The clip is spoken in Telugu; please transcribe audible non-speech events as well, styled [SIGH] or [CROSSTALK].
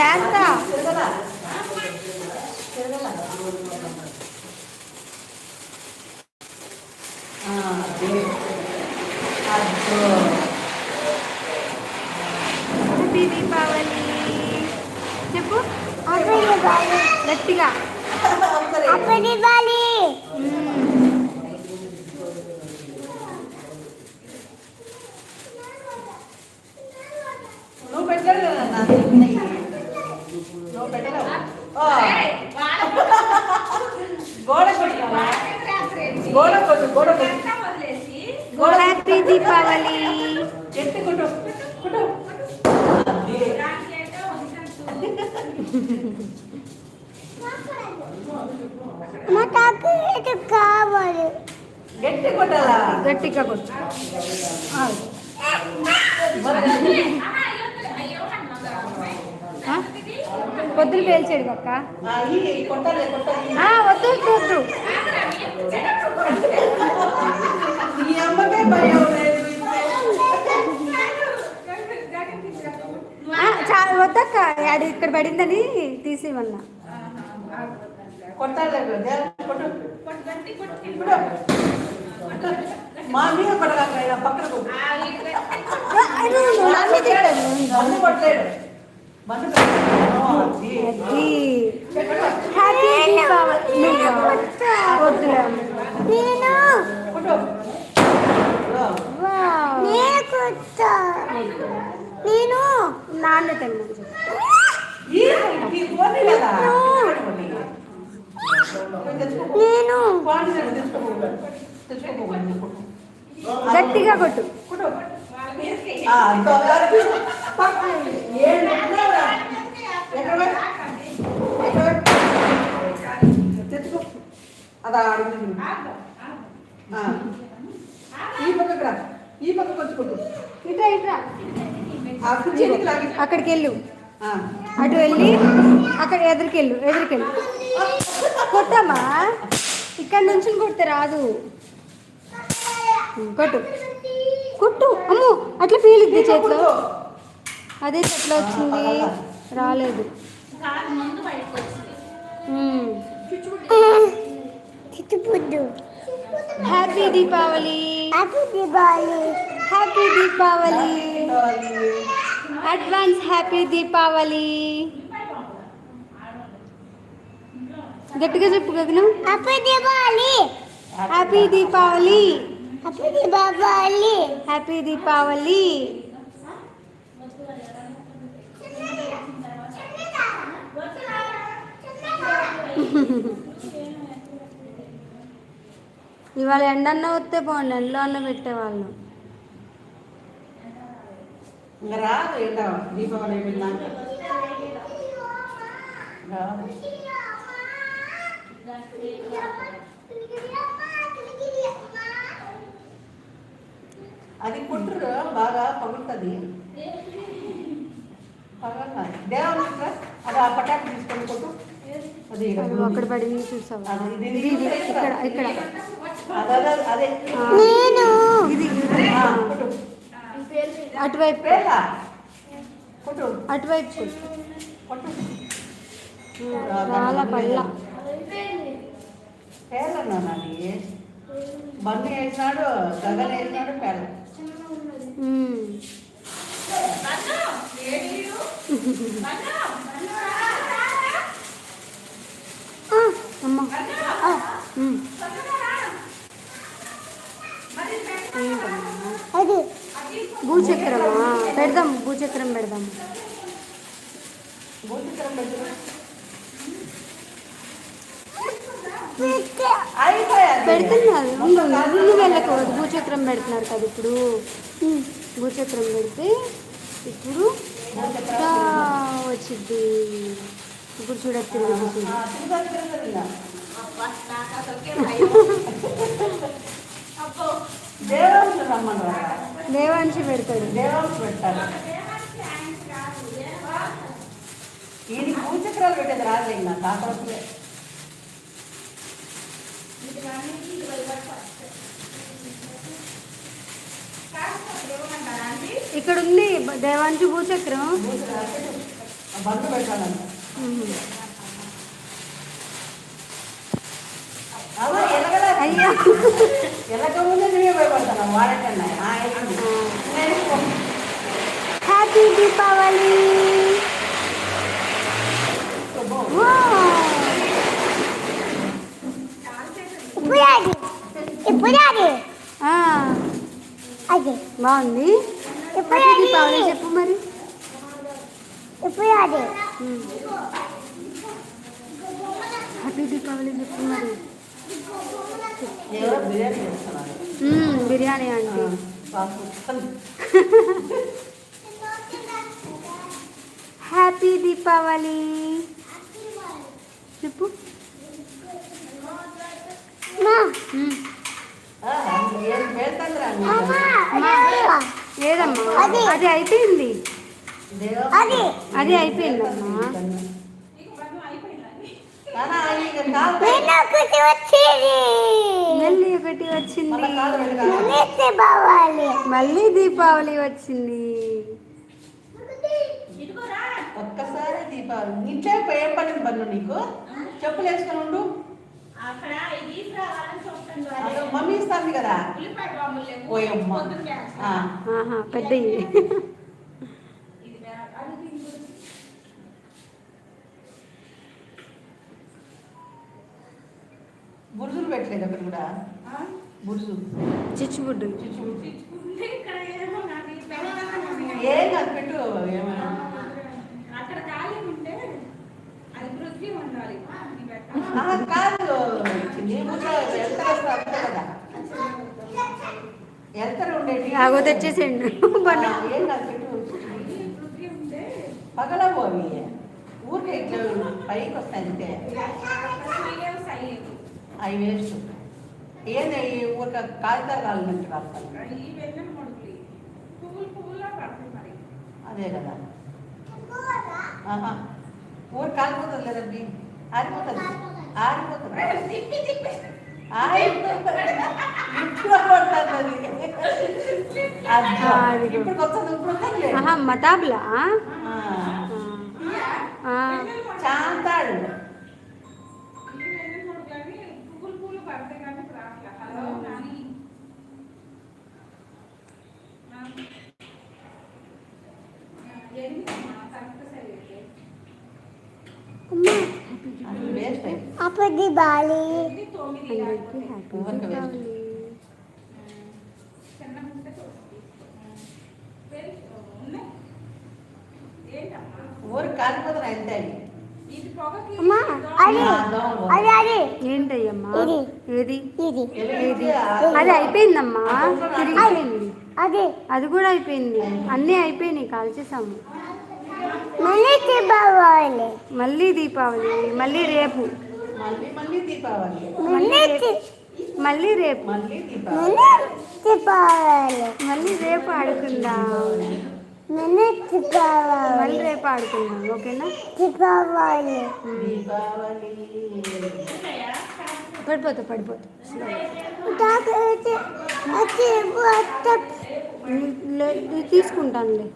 చేస్తా. హ్యాపీ దీపావళి చెప్పు గట్టిగా. హ్యాపీ దివాళీ నువ్వు పెట్టాడు కదా నా తిన్నయి. నువ్వు పెట్టలేవు ఆ. గోడ కొట్టావా గోడ కొట్టు గోడ కొట్టు గోడ హ్యాపీ దీపావళి. ఎత్తి కొట్టు కొట్టు అది. మా తాత ఇది కావాలి. గట్టిగా కొట్టు? పొద్దులు పేల్చాడు ఆ, వద్దు వద్దు, వద్దు ఈ అమ్మకే భయం లేదు ఆ, చా వద్దక్క అది ఇక్కడ పడిందని తీసేయమన్నా. కొట్టాలి కొట్టు కొట్టు నేను కొట్టు నేను నాన్న. నేను. గట్టిగా కొట్టు. అదా. ఈ పక్కకు రా. ఈ పక్కకు వచ్చి కొట్టు. ఇట్రా ఇట్రా. అక్కడికి వెళ్ళు ఆ. అటు వెళ్ళి అక్కడ ఎదురుకెళ్ళు ఎదురుకెళ్ళు. కొట్టమ్మా. ఇక్కడ నుంచి కొడితే రాదు. కొట్టు. కొట్టు. అమ్మో అట్లా పీలిద్ది చేతిలో. అదే ఎట్లా వచ్చింది. రాలేదు. Happy Deepavali happy Diwali happy Deepavali advance happy Deepavali గట్టిగా చెప్పు గగనం happy Diwali happy Deepavali happy Diwali happy Deepavali ఇవాళ ఎండన్న వస్తే బాగుండు ఎండలో అన్న పెట్టేవాళ్ళు. ఇంకా రాదు ఏంటో దీపావళి అయిపోయిందాక రాదు. అది కుట్రు బాగా పగులుతుంది. పగల దేవుని అది ఆ పటాకు తీసుకొని కొట్టు. అది అక్కడ పడింది చూసావా? అది ఇది ఇక్కడ ఇక్కడ. ఇది అటువైపు. అటువైపు చాలా పళ్ళ. పేర్లన్నా బండి వేసినాడు గగన్ వేసినాడు పేర్ల [LAUGHS] మ్మ్. ఆ, అమ్మా ఆ, మ్మ్. ఏంటమ్మా? అది భూచక్రమా పెడదాం భూచక్రం పెడదాం. పెడుతున్నారు నువ్వు వెళ్ళకూడదు. భూచక్రం పెడుతున్నారు కదా ఇప్పుడు. భూచక్రం పెడితే ఇప్పుడు వచ్చింది ఇప్పుడు చూడచ్చు తిరుగుతుంది దేవాంశ పెడతాడు. దేవాంశ పెట్టాలి ఈయన భూచక్రాలు పెట్టేది రాదు ఇంకా కాకపోతే ఇక్కడ ఉంది దేవాంశి భూచక్రం. అలా ఎలగల అయ్యా. ఎలక ముందే నువ్వే భయపడతాను వాడకన్నా ఆ, ఎక్కండి. నేర్చుకో. హ్యాపీ దీపావళి శుభం. ఇప్పుడు అది ఇప్పుడు అది ఆ, అది బాగుంది ఇప్పుడు హ్యాపీ అది దీపావళి చెప్పు మరి ఇప్పుడు అది మ్మ్. హ్యాపీ దీపావళి చెప్పు మరి ఎవరో బిర్యానీ పాపం. హ్యాపీ దీపావళి చెప్పు? ఏదమ్మా అది. అయిపోయింది. అది. అది అయిపోయిందమ్మా ఒకటి వచ్చేది. మళ్ళీ ఒకటి వచ్చింది. మళ్ళా దీపావళి. వచ్చింది. ఒక్కసారి దీపావళి. ఇంట్లో ఏం పడింది బన్ను నీకు? చెప్పులు వేసుకొని ఉండు. మమ్మీ ఇస్తాంది కదా. ఉల్లిపాయ బురుజులు పెట్టలేదు అక్కడ కూడా. ఆ? బురుజు చిచ్చుబుడ్డు. ఏం కాదు పెట్టు ఏమైనా అక్కడ ఖాళీ ఉంటే అది పృథ్వీ ఉండాలి. కాదు. ఉండేటి ఆగో తెచ్చేసేయండి. ఏం కాదు [LAUGHS] పెట్టు. పగలవు అవి ఊరికే ఇట్లా పైకి వస్తాయి అంతే. అవి వేస్ట్ ఏంది? ఈ ఊరిక కాగితాలు కాలినట్టు రాస్తాను. అదే కదా. ఆహా. ఊరు కాలిపోతుంది లేదండి ఆరిపోతుంది. ఆరిపోతుంది. తిప్పి తిప్పి ఆరిపోతుంది ఇప్పుడు పడుతుంది అది. ఆ, అది. ఇప్పుడు వస్తుంది ఇప్పుడు వస్తుంది ఆహా మతాబ్లా ఆ, ఆ, చాంతాడు ఈ వెన్నెల మొడుకులని పువ్వులు పువ్వులు పడతాయి కానీ ఇప్పుడు రావట్లే. హలో నాని ఆ. ఎనిమిదమ్మా, కరెక్ట్ సరిగ్గా. అమ్మా అది వేస్ట్ అయ్యి అప్పుడు దీపావళి ఇది తొమ్మిది అందరికీ హ్యాపీ ఊరికే దీపావళి చిన్న ముక్క తోటి. వెరీ ఉన్నాయి. ఏంటమ్మా ఊరు కాలిపోతున్నాయి అంతే అవి ఇది పొగకి అమ్మా అది అది అది. ఏంటయ్యమ్మా. ఏది? ఎలిగించి అది అయిపోయిందమ్మా. తిరిగిపోయింది అది అది. కూడా అయిపోయింది. అన్నీ అయిపోయినాయి కాల్చేసాము మళ్ళీ దీపావళి. మళ్ళీ దీపావళి మళ్ళీ రేపు. మళ్ళీ మళ్ళీ దీపావళి. మళ్ళీ దీ- మళ్ళీ రేపు. మళ్ళీ దీపావళి. మళ్ళీ దీపావళి మళ్ళీ రేపు ఆడుకుందాం. మళ్ళీ రేపు ఆడుకుందాం ఓకేనా? పడిపోతా పడిపోతా. తీసుకుంటానులే.